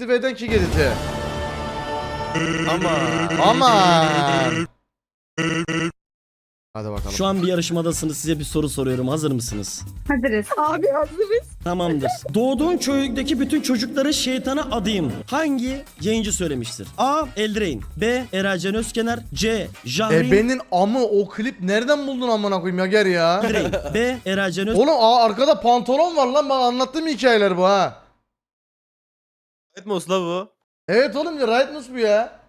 teklif eden ki gerisi. Ama ama Hadi bakalım. Şu an bir yarışmadasınız. Size bir soru soruyorum. Hazır mısınız? Hazırız. Abi hazırız. Tamamdır. Doğduğun köydeki bütün çocukları şeytana adayım. Hangi yayıncı söylemiştir? A. Eldrain B. Eracan Özkener C. Jahrin Ebenin amı o klip nereden buldun amına koyayım ya gel ya. Eldrain B. Eracan Öz- Oğlum aa, arkada pantolon var lan bana anlattığım hikayeler bu ha. Etmos la bu. Evet oğlum ya Rightness bu ya.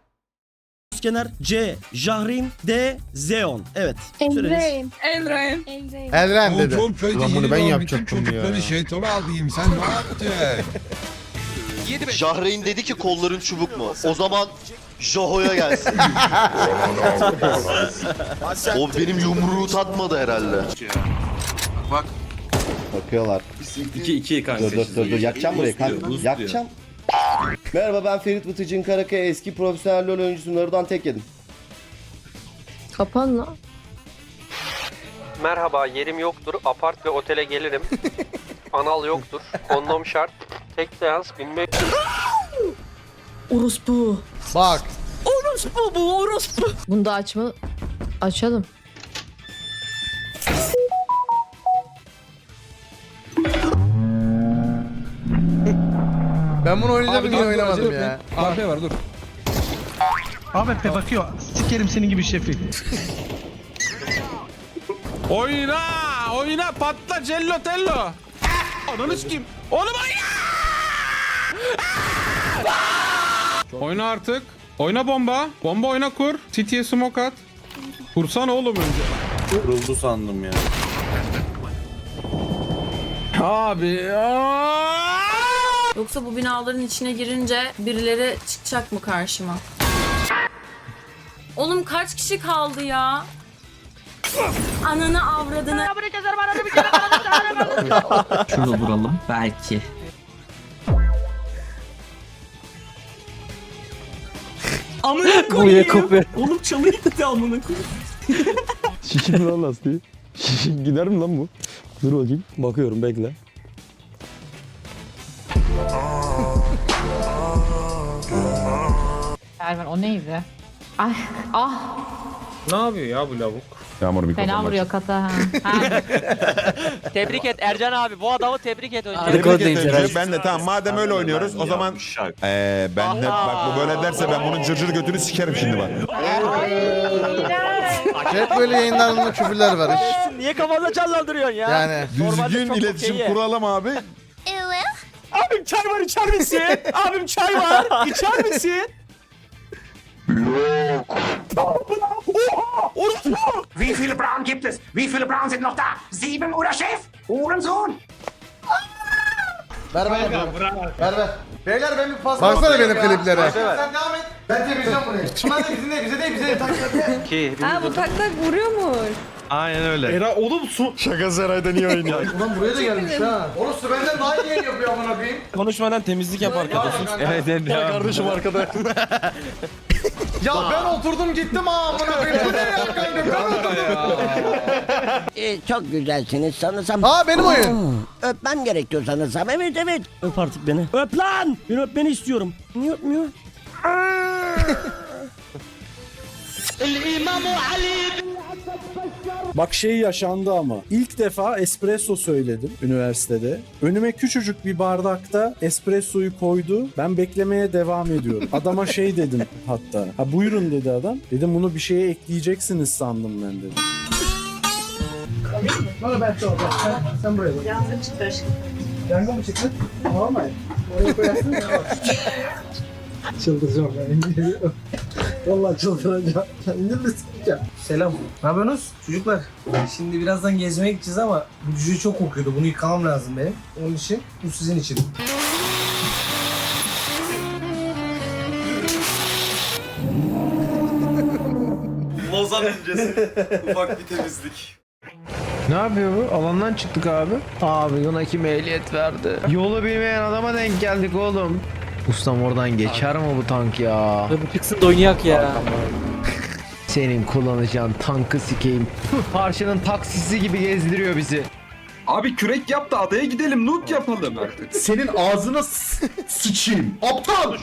Özkener C. Jahrin D. Zeon. Evet. Süreniz. Eldrain. Eldrain. Eldrain. Elren dedi. Ulan bunu ben yapacaktım ya. çocukları şeytana alayım sen ne yaptın? Jahreyn dedi ki kolların çubuk mu? O zaman Jaho'ya gelsin. o benim yumruğu tatmadı herhalde. Bakıyorlar. 2-2 kanka. Dur dur dur dur yakacağım burayı kanka. Yakacağım. Merhaba ben Ferit Vıtıcın Karakaya eski profesyonel LoL oyuncusu Naruto'dan tek yedim. Kapan lan. Merhaba, yerim yoktur. Apart ve otele gelirim. Anal yoktur. Kondom şart. Tek seans 1500. Orospu. Bak. Orospu bu orospu. Bunu da açma. Açalım. Ben bunu oynayacağım diye oynamadım ya. Kahve var dur. Ahmet bakıyor. Sikerim senin gibi şefi. Oyna! Oyna! Patla cello tello! Ananı sikeyim. Oğlum oyna! oyna artık. Oyna bomba. Bomba oyna kur. City'ye smoke at. Kursana oğlum önce. Kuruldu sandım ya. Abi. aa! Yoksa bu binaların içine girince birileri çıkacak mı karşıma? Oğlum kaç kişi kaldı ya? Ananı avradını. Şurada vuralım. Belki. Amına koyayım. Oğlum çalıyor dedi amına koyayım. Şişir mi lan lastiği? Şişir gider mi lan bu? Dur bakayım. Bakıyorum bekle. Erman o neydi? Ay ah Ne yapıyor ya bu lavuk? Yağmur mikrofon fena vuruyor kata ha. ha. Tebrik et Ercan abi. Bu adamı tebrik et önce. Ben de tamam madem öyle oynuyoruz o zaman eee ben de bak bu böyle derse ben bunun cırcır götünü sikerim şimdi bak. Hep böyle yayınlarında küfürler var hiç. Niye kafanda canlandırıyorsun ya? Yani. Düzgün iletişim kuralım abi. Abim çay var içer misin? Abim çay var. içer misin? Wie viele Braun gibt es? Wie viele Braun sind noch da? Sieben oder Chef? Uhrensohn! Ver ver. Ver ver. Beyler ben bir pas Baksana benim kliplere. Sen devam et. Ben temizleyeceğim burayı. Bunlar da bizim değil, bize değil, bize Ki ha bu tak tak vuruyormuş. Aynen öyle. Era oğlum su. Şaka Seray'da niye oynuyor? Ulan buraya da gelmiş ha. Orası benden daha iyi yayın yapıyor amına koyayım. Konuşmadan temizlik yap arkadaşım. Evet evet devam. Kardeşim arkada. Ya ben oturdum gittim ha amına koyayım. Bu ne ya kanka? Ben oturdum. çok güzelsiniz sanırsam. Aa benim oyun. Öpmem gerekiyor sanırsam. Evet evet. Öp artık beni. Öp lan. Beni öpmeni istiyorum. Niye öpmüyor? Bak şey yaşandı ama. İlk defa espresso söyledim üniversitede. Önüme küçücük bir bardakta espressoyu koydu. Ben beklemeye devam ediyorum. Adama şey dedim hatta. Ha buyurun dedi adam. Dedim bunu bir şeye ekleyeceksiniz sandım ben dedim. Bana ben çok. Sen, sen buraya bak. Yangın çıktı aşkım. Yangın mı çıktı? Normal. Oraya koyarsın ya. Çıldıracağım ben. Vallahi çıldıracağım. İndir sıkacağım. Selam. Ne yapıyorsunuz çocuklar? Şimdi birazdan gezmeye gideceğiz ama bu cüce çok kokuyordu. Bunu yıkamam lazım benim. Onun için bu sizin için. Lozan öncesi. Ufak bir temizlik. Ne yapıyor bu? Alandan çıktık abi. Abi ona kim ehliyet verdi? Yolu bilmeyen adama denk geldik oğlum. Ustam oradan geçer mi bu tank ya? Bu çıksın da oynayak ya. Senin kullanacağın tankı sikeyim. Parçanın taksisi gibi gezdiriyor bizi. Abi kürek yap da adaya gidelim loot yapalım artık. Senin ağzına sıçayım. Aptal.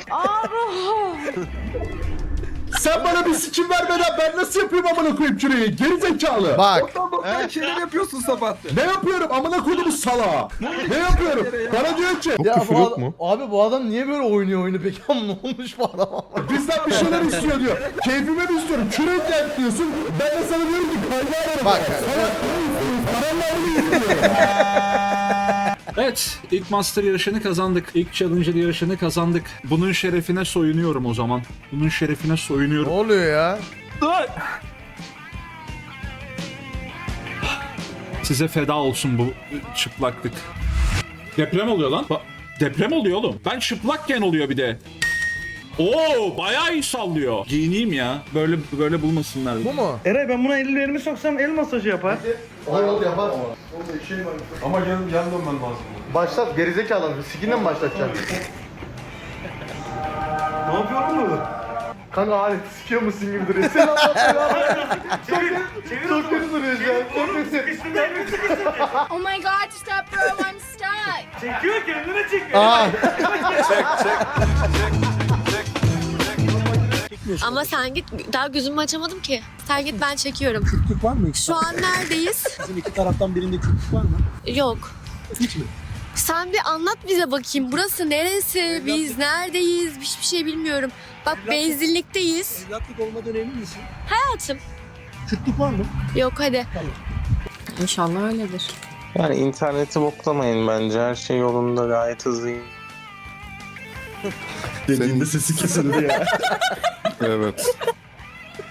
Sen bana bir sikim vermeden ben nasıl yapayım amına koyayım küreği? Geri zekalı. Bak. Boktan boktan şeyler yapıyorsun sabahtır. Ne yapıyorum amına koyduğum salağa? ne yapıyorum? Bana diyor ki. Ya küfür bu yok adam- mu? Abi bu adam niye böyle oynuyor oyunu peki? Ama ne olmuş bu adama? Bizden bir şeyler istiyor diyor. Keyfime mi istiyorum? Kürek yap diyorsun. Ben de sana diyorum ki kalbi ararım. Bak. Paranla onu Evet, ilk Master yarışını kazandık. İlk Challenger yarışını kazandık. Bunun şerefine soyunuyorum o zaman. Bunun şerefine Ne soyunuyorum. oluyor ya? Size feda olsun bu çıplaklık. Deprem oluyor lan. Ba- deprem oluyor oğlum. Ben çıplakken oluyor bir de. Oo, bayağı iyi sallıyor. Giyineyim ya. Böyle böyle bulmasınlar. Bu mu? Eray ben buna ellerimi soksam el masajı yapar. Olur yapar. Ama yan, yan dönmen lazım. Başlat gerizekalı. Sikinle mi başlatacaksın? ne yapıyorum bu? Kanka alet sikiyor musun gibi duruyor. Sen anlatıyorsun. Kötü- Çok kötü duruyor şu an. Çok kötü. Oh my god, stop bro, I'm stuck. Çekiyor kendine çekiyor. Aa. Ama sen git, daha gözümü açamadım ki. Sen git ben çekiyorum. Küçüklük var mı? Şu an neredeyiz? Bizim iki taraftan birinde küçüklük var mı? Yok. Hiç mi? Sen bir anlat bize bakayım. Burası neresi? Biz neredeyiz? Hiçbir şey bilmiyorum. Bak benzinlikteyiz. Evlatlık olmadan emin misin? Hayatım. Küçüklük var mı? Yok hadi. İnşallah öyledir. Yani interneti boklamayın bence her şey yolunda gayet hızlı. Dediğinde sesi kesildi ya. evet.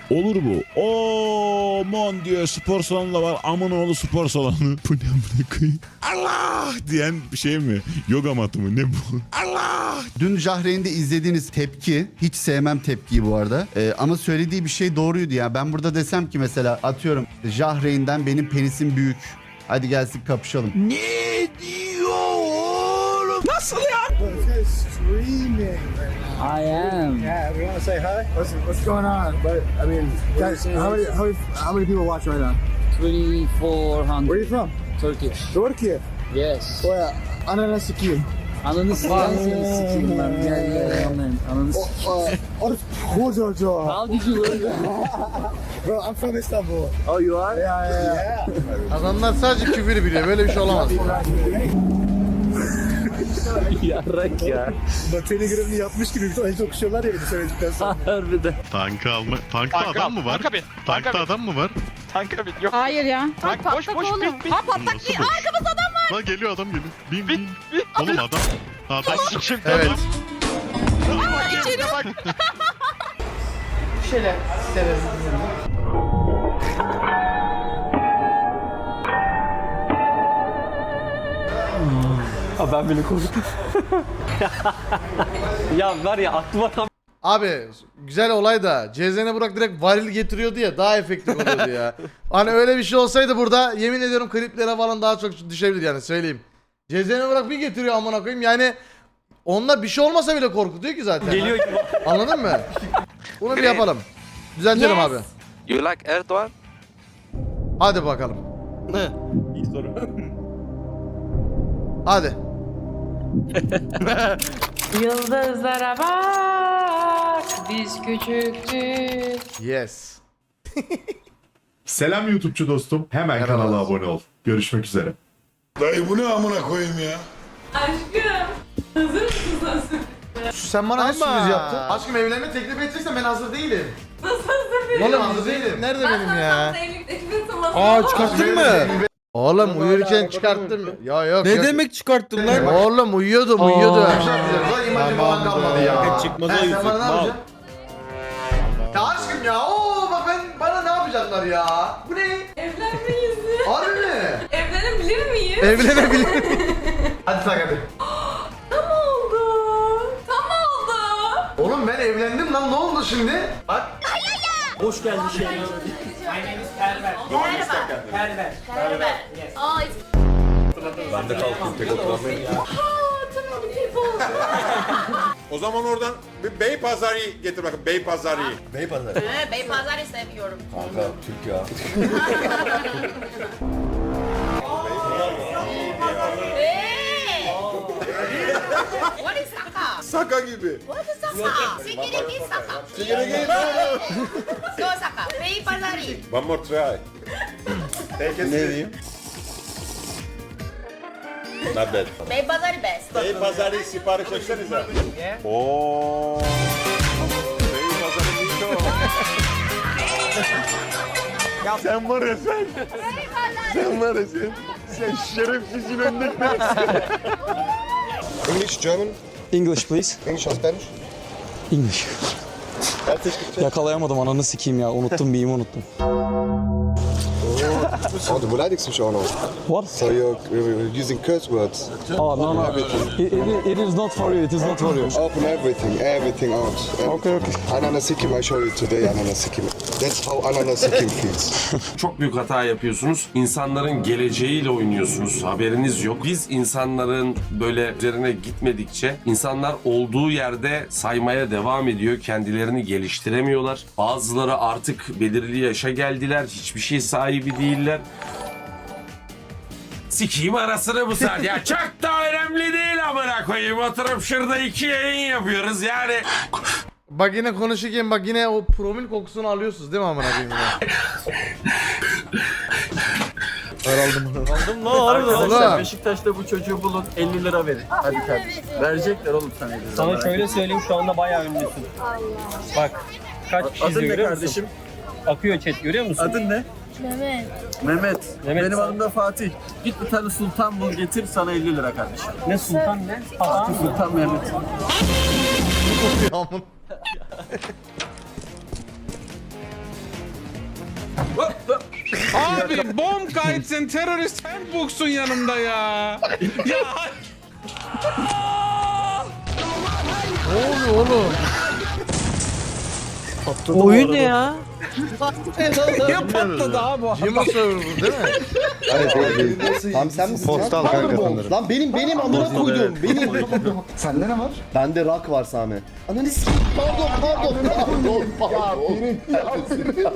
Olur bu. Oo mon diyor spor salonu da var. Amın oğlu spor salonu. Bu ne amına koyayım? Allah diyen bir şey mi? Yoga matı mı? Ne bu? Allah! Dün Jahreyn'de izlediğiniz tepki, hiç sevmem tepkiyi bu arada. Ee, ama söylediği bir şey doğruydu ya. Ben burada desem ki mesela atıyorum Jahreyn'den benim penisim büyük. Hadi gelsin kapışalım. Ne diyor oğlum? Nasıl ya? I am. Yeah, we want to say hi. What's, what's going on? But I mean, guys, how many how many, how many people watch right now? Three, four hundred. Where are you from? Turkish. Turkey. Yes. Where? Ananı sikeyim. Ananı seni sikeyim ben. Gel gel amen. Ananı kocaca. How did you learn that? Bro, I'm from Istanbul. Oh you are? Yeah, yeah, yeah. Adamlar sadece küfür biliyor. Böyle bir şey olamaz. Yarrak ya. Bak telegramını yapmış gibi bir tane okuşuyorlar ya bir de söyledikten sonra. Harbiden. Tankı alma. Tankta adam mı var? Tankta adam mı var? Hayır ya. Tank patlak oğlum. Ha patlak değil. Arkamızda adam var. Lan geliyor adam geliyor. Bin bin. Oğlum adam. Adam. Evet. İçeri Şöyle severiz. Ben bile korktum. ya var ya aklıma tam Abi güzel olay da CZN Burak direkt varil getiriyordu ya daha efektif oluyordu ya. Hani öyle bir şey olsaydı burada yemin ediyorum kliplere falan daha çok düşebilir yani söyleyeyim. CZN Burak bir getiriyor amına koyayım yani onunla bir şey olmasa bile korkutuyor ki zaten. geliyor gibi. Anladın mı? Bunu bir yapalım. Düzeltelim Yes. abi. You like Erdoğan? Hadi bakalım. Hadi. Yıldızlara bak. Biz küçüktük. Yes. Selam YouTube'cu dostum. Hemen Merhaba. kanala abone ol. Görüşmek üzere. Dayı bu ne amına koyayım ya? Aşkım. Hazır mısın sen? Sen bana ne sürpriz yaptın? Aşkım evlenme teklif edeceksen ben hazır değilim. Nasıl hazır Oğlum hazır değilim. Nerede benim ya? Aa Çıkarttın mı? Oğlum uyurken çıkarttım. Ya yok Ne yok. demek çıkarttın lan? Oğlum uyuyordum uyuyordum. İmajı falan kalmadı ya. Çıkmaz o yüzük. bana ne Mal. Ya aşkım ya oo bak ben bana ne yapacaklar ya? Bu ne? Evlenmeyiz. Harbi mi? Evlenebilir miyiz? Evlenebilir miyim? hadi tak hadi. Tam oldu. Tam oldu. Oğlum ben evlendim lan ne oldu şimdi? Bak. Hoş geldin şey. My name is Perver. Your name is Perver. Perver. Perver. Yes. Oh, it's... Ben de kalktım tek oturamayın. O zaman oradan bir Bey Pazarı'yı getir bakın. Bey Pazarı'yı. Bey pazarı. Ee, Bey Pazarı seviyorum. Kanka Türk ya. Hey! What is that? Saka gibi. One more try. ne diyeyim? Not bad. Bey pazarı best. Bey pazarı sipariş etsenize. Oo. Bey pazarı Miko. sen var ya sen. sen var ya sen. Sen şerefsizin önüne English, German, English please. English or Spanish? English. Yakalayamadım ananı sikeyim ya. Unuttum miyim unuttum. Oh, du beleidigst mich auch noch. What? So you're, you're using curse words. Oh no no. It, it, it is not for you. It is not for you. Open everything, everything out. Okay okay. Ananas Sikim, I show you today Ananas Sikim. That's how Ananas Sikim feels. Çok büyük hata yapıyorsunuz. İnsanların geleceğiyle oynuyorsunuz. Haberiniz yok. Biz insanların böyle üzerine gitmedikçe insanlar olduğu yerde saymaya devam ediyor. Kendilerini geliştiremiyorlar. Bazıları artık belirli yaşa geldiler. Hiçbir şey sahibi değiller. Sikiyim arasını bu saat. Ya çok da önemli değil amına koyayım. Oturup şurada iki yayın yapıyoruz yani. Bak yine konuşurken bak yine o promil kokusunu alıyorsunuz değil mi amına koyayım ya? Aldım lan Oğlum. Beşiktaş'ta bu çocuğu bulun 50 lira verin. Hadi kardeşim. Verecekler oğlum sana 50 lira. Sana şöyle söyleyeyim şu anda bayağı ünlüsün. Bak kaç kişi Adın ne görüyor kardeşim? musun? Akıyor chat görüyor musun? Adın ne? Mehmet. Mehmet. Mehmet Benim sen- adım da Fatih. Git bir tane sultan bul getir sana 50 lira kardeşim. Ne sultan ne? Sultan mı? Sultan Mehmet. Abi bomb guides and terrorist handbook'sun yanımda ya. ya Ne oluyor oğlum? Oyun ne ya? ya patladı abi. Jima server bu değil mi? Tamam sen misin Postal kanka sanırım. Lan benim benim amına koydum. Benim. Sende ne var? Bende rock var Sami. Ananı sikeyim. Pardon pardon pardon pardon.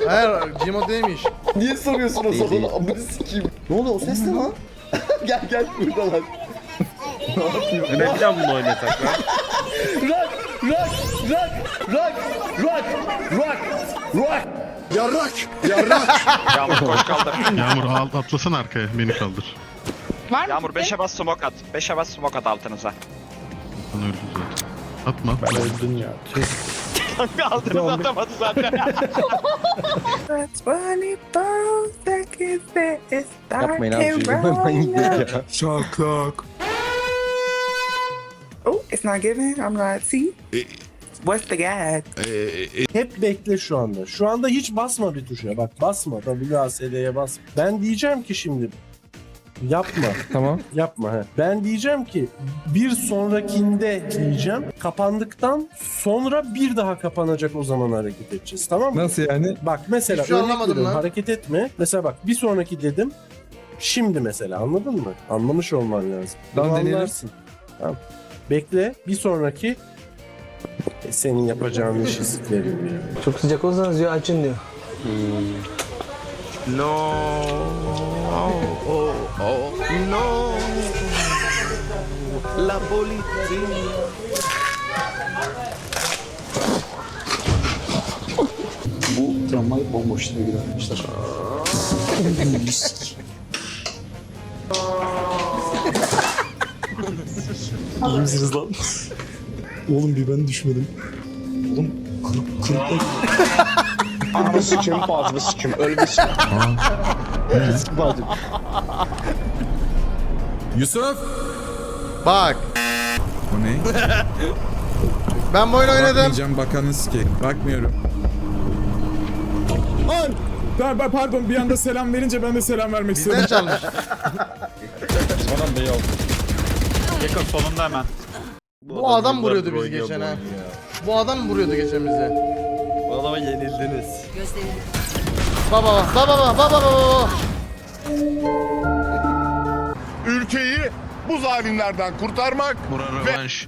Hayır Jima değilmiş. Niye soruyorsun o zaman? Amını sikeyim. Ne oluyor o ses ne lan? gel gel buradalar. Ne plan bunu oynasak lan? Rock rock rock rock rock rock rock. Ya rock. Ya rock. Yağmur koş kaldır. Yağmur al, atlasana arkaya beni kaldır. Yağmur 5'e bas smoke at. 5'e bas smoke at altınıza. Bana öldü zaten. Atma. Öldün ya. Kanka altınıza atamadı zaten. Yapmayın abi çocuğum hemen gidiyor ya. Şaklak. Oh, it's not giving. I'm not. See? What's the gag? Hep bekle şu anda. Şu anda hiç basma bir tuşa. Bak basma. WASD'ye bas. Ben diyeceğim ki şimdi yapma. Tamam. Yapma he. Ben diyeceğim ki bir sonrakinde diyeceğim. Kapandıktan sonra bir daha kapanacak o zaman hareket edeceğiz. Tamam mı? Nasıl yani? Bak mesela Hiçbir şey örnek anlamadım veriyorum, lan. hareket etme. Mesela bak bir sonraki dedim. Şimdi mesela anladın mı? Anlamış olman lazım. Bunu Tamam, deneyelim. anlarsın. Tamam. Bekle bir sonraki e, senin yapacağın işi siklerim ya. Çok sıcak olsanız diyor açın diyor. No. Oh, oh, no. La policía. Bu tramvay bomboş gibi gidermişler. İyi misiniz lan? Oğlum bir ben düşmedim. Oğlum kırık kırık Ağzı sıçım, ağzı sıçım. Öyle bir şey. Yusuf. Bak Bu ne? ben bu oyunu oynadım. Bakmayacağım bakanı sikeyim. Bakmıyorum. An! Ben, ben pardon bir anda selam verince ben de selam vermek Bizden çalmış. Yakın solunda hemen. Bu adam vuruyordu bizi geçen ha. Bu adam vuruyordu geçen bize. Bu adama yenildiniz. Baba baba baba baba baba baba. Ülkeyi bu zalimlerden kurtarmak Bura rövanş.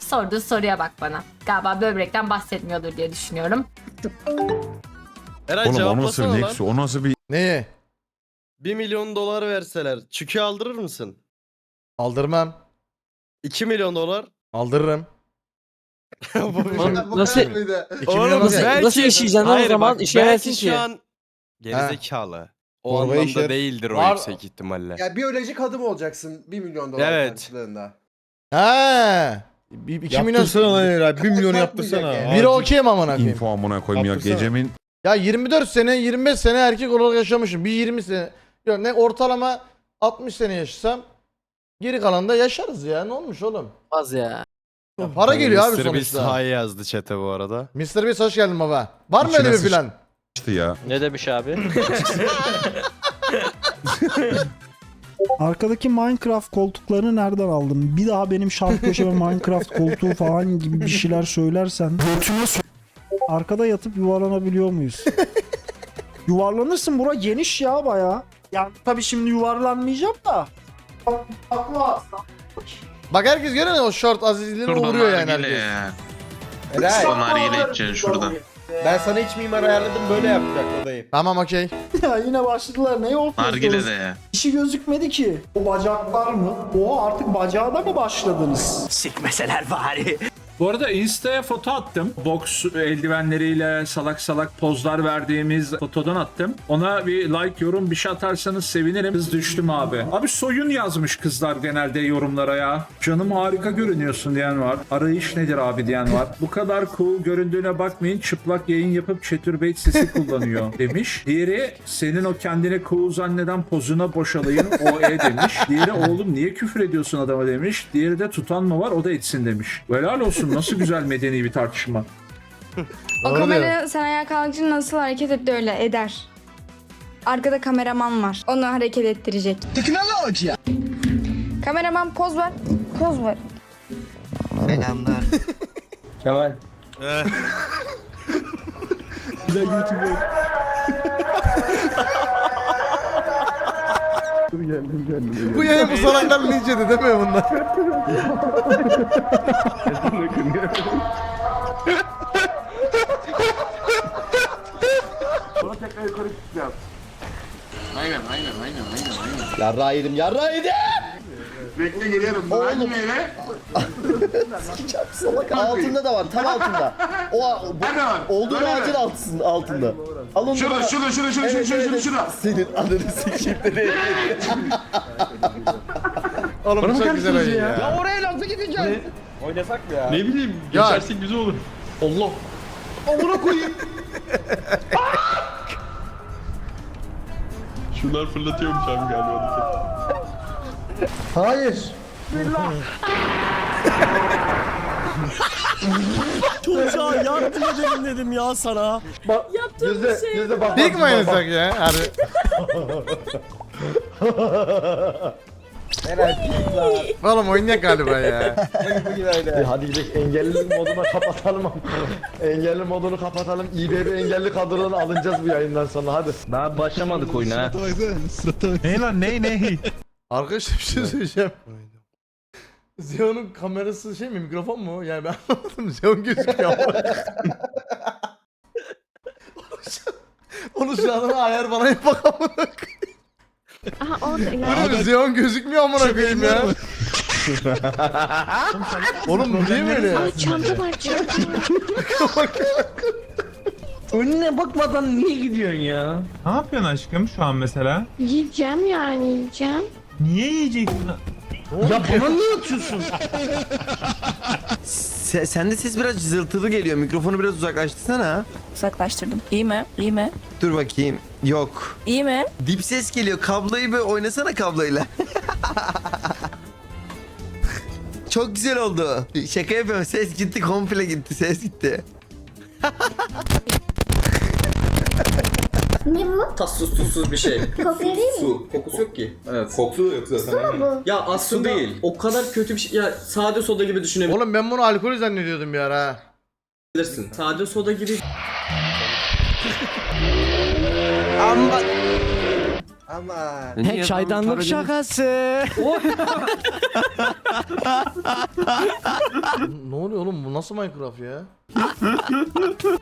Sorduğu soruya bak bana. Galiba böbrekten bahsetmiyordur diye düşünüyorum. Eray Oğlum o nasıl cevaplasana lan. O nasıl bir 1 milyon dolar verseler çükü aldırır mısın? Aldırmam. 2 milyon dolar. Aldırırım. Nasıl? İki milyon nasıl, nasıl yaşayacaksın lan o zaman? İşe yaramazsın belki ki. şu an Gerizekalı. O Torba anlamda işler. değildir o Var- yüksek ihtimalle. Ya biyolojik adım olacaksın 1 milyon dolar Evet. karşılığında. He. 2 milyon. Yaptırsana lan Eray, bir milyonu yaptırsana. yani. Biri okey mi amına koyayım? info amına koyayım ya. Yaptırsana. Gecemin Ya 24 sene 25 sene erkek olarak yaşamışım. Bir 20 sene. Ya ne ortalama 60 sene yaşasam geri kalan da yaşarız ya. Ne olmuş oğlum? Az ya. Ya para geliyor abi Mr. Beast sonuçta. high yazdı chat'e bu arada. Mr. Beast hoş geldin baba. Var mı İçine öyle bir sıç- plan? İşte ya. Ne demiş abi? Arkadaki Minecraft koltuklarını nereden aldın? Bir daha benim şarkı köşeme Minecraft koltuğu falan gibi bir şeyler söylersen. Arkada yatıp yuvarlanabiliyor muyuz? Yuvarlanırsın bura geniş ya baya. Yani tabii şimdi yuvarlanmayacağım da. Bak herkes görüyor musun o short azizliğine uğruyor yani herkes. Eray. şurada. Ben sana iç mimar ayarladım böyle yapacak odayı. Tamam okey. Ya yine başladılar. Ne yapıyorsunuz? ya. İşi gözükmedi ki. O bacaklar mı? O artık bacağa da mı başladınız? Sikmeseler bari. Bu arada Insta'ya foto attım. Boks eldivenleriyle salak salak pozlar verdiğimiz fotodan attım. Ona bir like, yorum bir şey atarsanız sevinirim. Kız düştüm abi. Abi soyun yazmış kızlar genelde yorumlara ya. Canım harika görünüyorsun diyen var. Arayış nedir abi diyen var. Bu kadar cool göründüğüne bakmayın. Çıplak yayın yapıp Chaturbate sesi kullanıyor demiş. Diğeri senin o kendine cool zanneden pozuna boşalayın o e demiş. Diğeri oğlum niye küfür ediyorsun adama demiş. Diğeri de tutan mı var o da etsin demiş. Helal olsun nasıl güzel medeni bir tartışma. O kamera sen ayağa kalkınca nasıl hareket etti öyle eder. Arkada kameraman var. Onu hareket ettirecek. Teknoloji. Kameraman poz ver. Poz ver. Kemal. Dur geldim geldim. Bu yayın bu salaklar Ninja'da değil mi bunlar? Sonra tekrar yukarı çıkacağız. Aynen aynen aynen aynen aynen. Yarra yedim yarra yedim. Bekle geliyorum. Oğlum. Sikeceğim salak altında da var tam altında. O bu, olduğun ağacın altında, altında. Al onu. Şurada, şurada, şurada, şurada, Evet, şurada, evet, şurada, evet. Senin adını sikeyim de Oğlum bu çok güzel oyun ya. oraya nasıl gideceğiz? Oynasak mı ya? Ne bileyim, Ya. geçersek güzel olur. Allah. Amına koyayım. Şunlar fırlatıyormuş abi galiba. Hayır. Çocuğa yardım edelim dedim ya sana. Yüzde, yüzde bak. İlk mi oynasak ya? Harbi. Oğlum oynayak galiba ya. Hadi gidelim engelli moduna kapatalım. engelli modunu kapatalım. İBB engelli kadrodan alınacağız bu yayından sonra hadi. Daha başlamadık oyuna ha. Ne lan ne ne? Arkadaşlar bir şey söyleyeceğim. Zeon'un kamerası şey mi mikrofon mu? Yani ben anlamadım. Zeon gözüküyor ama. Onu şu an ayar bana yap bakalım. Aha orada. Böyle bir Zeon gözükmüyor amına koyayım ya. Oğlum bu niye böyle? çanta var çanta. Önüne bakmadan niye gidiyorsun ya? Ne yapıyorsun aşkım şu an mesela? Yiyeceğim yani yiyeceğim. Niye yiyeceksin? Ya bana niye atıyorsun? Se- sende ses biraz cızıltılı geliyor. Mikrofonu biraz uzaklaştırsana. Uzaklaştırdım. İyi mi? İyi mi? Dur bakayım. Yok. İyi mi? Dip ses geliyor. Kabloyu bir oynasana kabloyla. Çok güzel oldu. Şaka yapıyorum. Ses gitti. Komple gitti. Ses gitti. Ne bu? Tatsız tuzsuz bir şey. Kokuyor değil mi? Su. Kokusu yok ki. Evet. Kokusu yok zaten. Su mu bu? Ya aslında değil. O kadar kötü bir şey. Ya sade soda gibi düşünebilirsin. Oğlum ben bunu alkol zannediyordum bir ara. ha. Sade soda gibi. Ama Ama. çaydanlık şakası. ne oluyor oğlum bu nasıl Minecraft ya?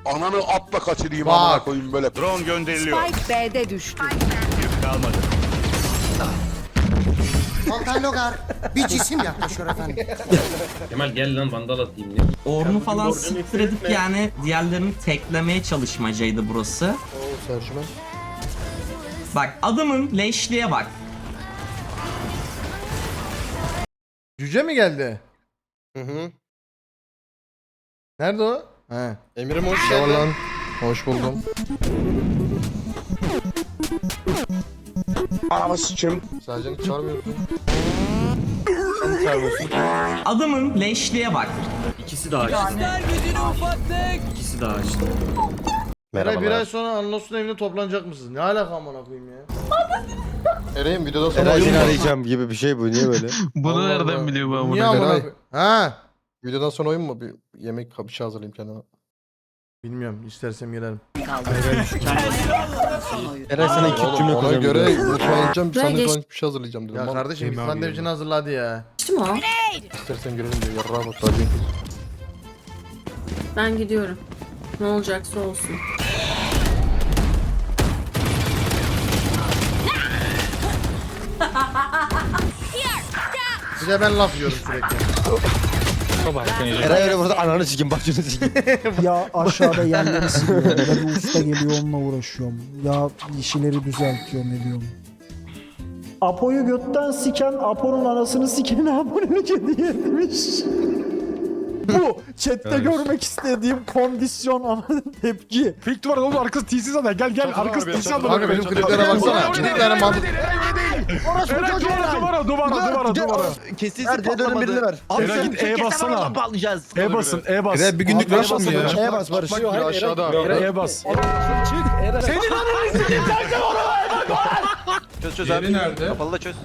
Ananı atla kaçırayım Bak. amına koyayım böyle. Drone gönderiliyor. B'de düştü. Kalmadı. Volkan Logar bir cisim yaklaşıyor efendim. Kemal gel lan vandal atayım ya. Ornu falan siktir edip yani diğerlerini teklemeye çalışmacaydı burası. Bak adamın leşliğe bak. Cüce mi geldi? Hı hı. Nerede o? He. Emirim hoş geldin. lan? Hoş buldum. Anamı sikim. Sadece çağırmıyorsun. Adamın leşliğe bak. İkisi daha işte. İkisi daha Eray bir ay sonra Anlos'un evine toplanacak mısınız? Ne alaka amına koyayım ya? Eray'ın videodan sonra oyun mu? arayacağım gibi bir şey bu. Niye böyle? Bunu nereden biliyor bu Niye amına koyayım? Ha? Videodan sonra oyun mu? Bir yemek bir şey hazırlayayım kendime. Bilmiyorum. istersem girerim. Eray sana iki cümle Ona göre Ben sana geç- lütfen bir şey hazırlayacağım dedim. Ya Vallahi kardeşim git sandviçini hazırladı ya. Geçti mi o? İstersen görelim diyor. Yarrağa bak. Hadi. Ben gidiyorum. Ne olacaksa olsun. Bir de ben laf yiyorum sürekli. Eray öyle burada ananı sikim başını sikim. Ya aşağıda yerleri siliyorum. Ya bir usta geliyor onunla uğraşıyorum. Ya işleri düzeltiyorum ediyorum. Apo'yu götten siken Apo'nun anasını siken abonelik hediye etmiş. Bu chatte görmek istediğim kondisyon ama tepki. Pik duvar oğlum arkası TC zaten. Gel gel arkası TC Kanka benim kliplere baksana. Bir tane mantık. Orası duvara duvara duvara duvara. Kesin Ver dönün birini ver. Eray git E bassana. bağlayacağız. E basın E bas. Eray bir günlük Abi, rush E basın. mı ya? Çık. E bas Barış. Bak aşağıda. Eray E bas. Çöz çöz abi. nerede? Kapalı da çöz.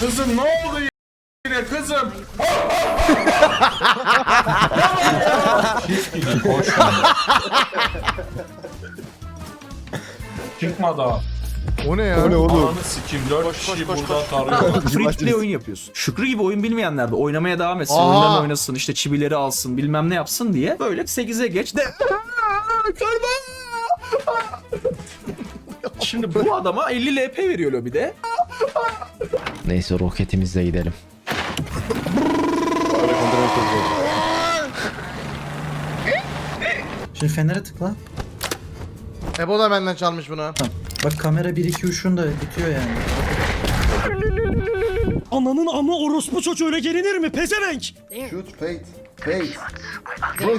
Kızım ne oldu yine kızım? Çıkma daha. O ne ya? O ne oğlum? Ananı sikeyim. Dört kişi burada tarıyor. Free to play oyun yapıyorsun. Şükrü gibi oyun bilmeyenler de oynamaya devam etsin. Aha. Önden oynasın işte çivileri alsın bilmem ne yapsın diye. Böyle 8'e geç de Şimdi bu adama 50 LP veriyor lobide. Neyse roketimizle gidelim. Şimdi fenere tıkla. Ebo da benden çalmış bunu. Bak kamera 1 2 3'ün de bitiyor yani. Ananın ama orospu çocuğu öyle gelinir mi? Pezevenk. Shoot, fate, fate.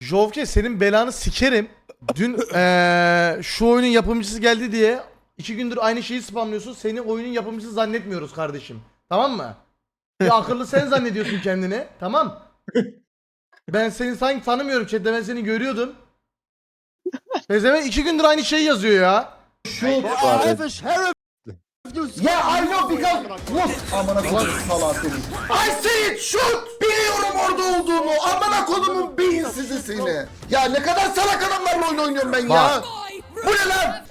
Jovke senin belanı sikerim. Dün eee şu oyunun yapımcısı geldi diye iki gündür aynı şeyi spamlıyorsun. Seni oyunun yapımcısı zannetmiyoruz kardeşim. Tamam mı? Bir akıllı sen zannediyorsun kendini. Tamam. Ben seni sanki tanımıyorum chatte ben seni görüyordum. Pezevenk iki gündür aynı şeyi yazıyor ya. Shoot. Yeah, I know because What? Amına koyayım salağı seni. I see it shoot. Biliyorum orada olduğunu. Amına kodumun beyinsizi seni. Ya ne kadar salak adamlarla oyun oynuyorum ben ya. Bu ne lan?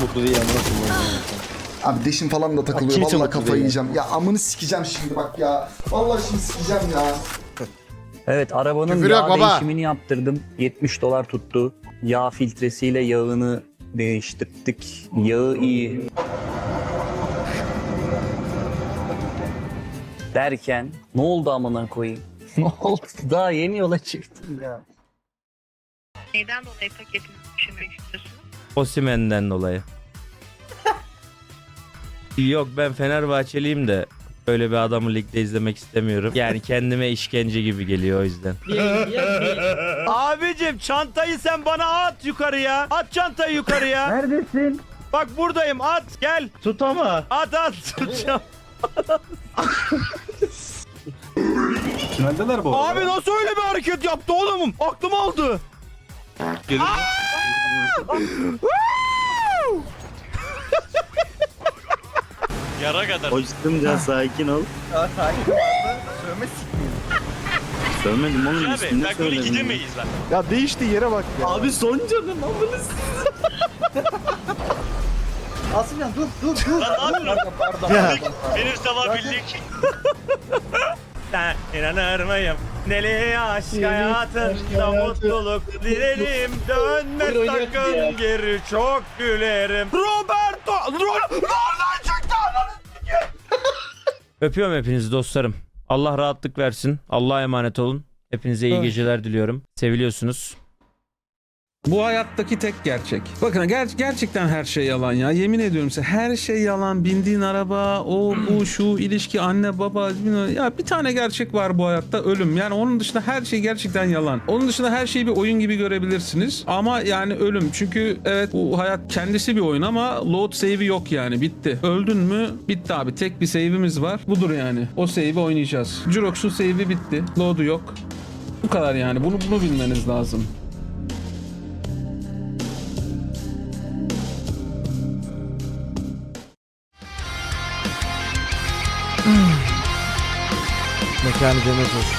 Mutlu değil yani nasıl Abi deşim falan da takılıyor. kimse Vallahi kafayı yiyeceğim. Ya amını sikeceğim şimdi bak ya. Vallahi şimdi sikeceğim ya. Evet arabanın Küfür yok yağ baba. değişimini yaptırdım. 70 dolar tuttu. Yağ filtresiyle yağını değiştirdik. Yağı iyi. Derken ne oldu amına koyayım? ne oldu? Daha yeni yola çıktım ya. Neyden dolayı paketini düşünmek istiyorsun? Osimen'den dolayı. Yok ben Fenerbahçeliyim de Böyle bir adamı ligde izlemek istemiyorum. Yani kendime işkence gibi geliyor o yüzden. Abicim çantayı sen bana at yukarıya. At çantayı yukarıya. Neredesin? Bak buradayım at gel. Tut ama. At at tutacağım. Tüneldeler bu Abi nasıl öyle bir hareket yaptı oğlum? Aklım aldı. Yara kadar. Hocamca sakin ol. Ya sakin vardı. Sövme sikmeyeyim. Sövmedim oğlum Abi, üstünde bak böyle söyledim. gidemeyiz lan. Ya değişti yere bak ya. Abi son canım amına Asımcan dur dur dur. Pardon. Ya. Benim sabah bildik. Sen inanır mıyım? Deli aşk hayatında mutluluk dilerim. Dönme sakın geri çok gülerim. Roberto! Nereden çıktı Öpüyorum hepinizi dostlarım. Allah rahatlık versin. Allah'a emanet olun. Hepinize iyi geceler diliyorum. Seviliyorsunuz. Bu hayattaki tek gerçek. Bakın ger- gerçekten her şey yalan ya. Yemin ediyorum size her şey yalan. Bindiğin araba, o bu şu ilişki anne baba ya bir tane gerçek var bu hayatta ölüm. Yani onun dışında her şey gerçekten yalan. Onun dışında her şeyi bir oyun gibi görebilirsiniz. Ama yani ölüm. Çünkü evet bu hayat kendisi bir oyun ama load save'i yok yani. Bitti. Öldün mü? Bitti abi. Tek bir save'imiz var. Budur yani. O save'i oynayacağız. Jurox'un save'i bitti. Load'u yok. Bu kadar yani. Bunu bunu bilmeniz lazım. Mekanı cennet olsun.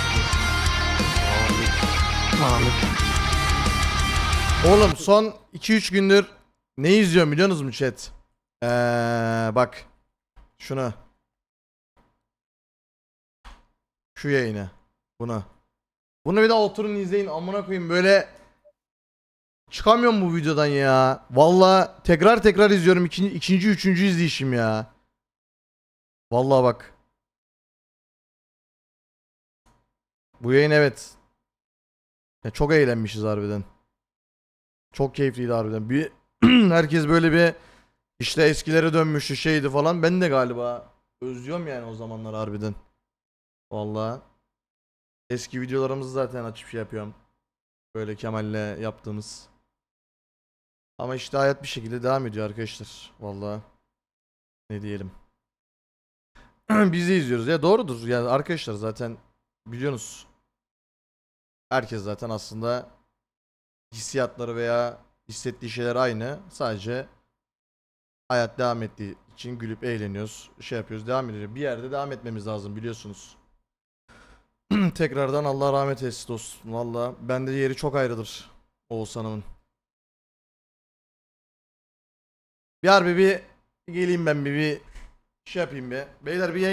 Oğlum son 2-3 gündür ne izliyorum biliyor musunuz mu chat? Ee, bak. Şunu. Şu yayını. Bunu. Bunu bir daha oturun izleyin amına koyayım böyle çıkamıyorum bu videodan ya. Valla tekrar tekrar izliyorum ikinci, ikinci üçüncü izleyişim ya. Vallahi bak. Bu yayın evet. Ya çok eğlenmişiz harbiden. Çok keyifliydi harbiden. Bir herkes böyle bir işte eskilere dönmüştü şeydi falan. Ben de galiba özlüyorum yani o zamanlar harbiden. Vallahi. Eski videolarımızı zaten açıp şey yapıyorum. Böyle Kemal'le yaptığımız. Ama işte hayat bir şekilde devam ediyor arkadaşlar. Vallahi. Ne diyelim. Biz de izliyoruz. Ya doğrudur. Yani arkadaşlar zaten biliyorsunuz. Herkes zaten aslında hissiyatları veya hissettiği şeyler aynı. Sadece hayat devam ettiği için gülüp eğleniyoruz. Şey yapıyoruz. Devam ediyoruz. Bir yerde devam etmemiz lazım biliyorsunuz. Tekrardan Allah rahmet eylesin dostum. Valla bende yeri çok ayrıdır Oğuzhan'ımın. Bir harbi bir geleyim ben bir, bir şey yapayım bir. Beyler bir yayın